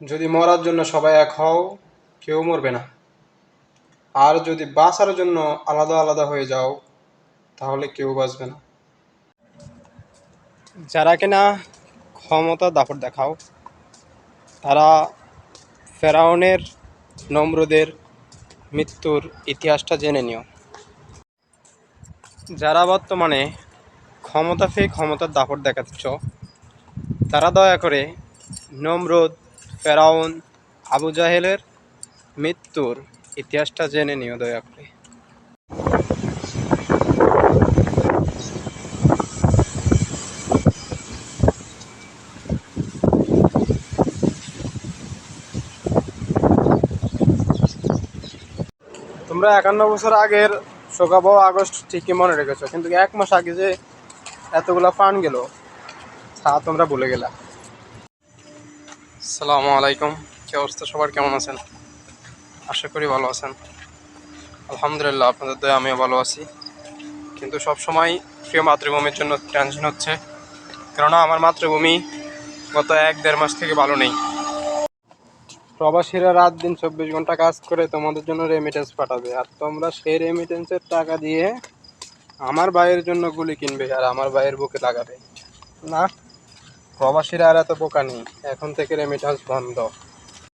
যদি মরার জন্য সবাই এক হও, কেউ মরবে না। আর যদি বাঁচার জন্য আলাদা আলাদা হয়ে যাও, তাহলে কেউ বাঁচবে না। যারা কিনা ক্ষমতা দাপট দেখাও, তারা ফেরাউনের নম্রদের মৃত্যুর ইতিহাসটা জেনে নিও। যারা বর্তমানে ক্ষমতা পেয়ে ক্ষমতার দাপট দেখাচ্ছ, তারা দয়া করে নমরুদ ফেরাউন আবু জাহেলের মৃত্যুর ইতিহাসটা জেনে নিও দয়া করে। তোমরা একান্ন বছর আগের শোকাবহ আগস্ট ঠিকই মনে রেখেছো, কিন্তু এক মাস আগে যে এতগুলা ফান গেল, তা তোমরা ভুলে গেলা। আসসালামু আলাইকুম। কি অবস্থা? সবার কেমন আছেন? আশা করি ভালো আছেন। আলহামদুলিল্লাহ, আপনাদের দয়া, আমিও ভালো আছি। কিন্তু সব সময় প্রিয় মাতৃভূমির জন্য টেনশন হচ্ছে। কেননা আমার মাতৃভূমি গত এক দেড় মাস থেকে ভালো নেই। প্রবাসীরা রাত দিন চব্বিশ ঘণ্টা কাজ করে তোমাদের জন্য রেমিটেন্স পাঠাবে। আর তোমরা সেই রেমিটেন্সের টাকা দিয়ে আমার ভাইয়ের জন্য গুলি কিনবে আর আমার ভাইয়ের বুকে লাগাবে না? প্রবাসীরা আর এত বোকা নেই। এখন থেকে রেমিটান্স বন্ধ।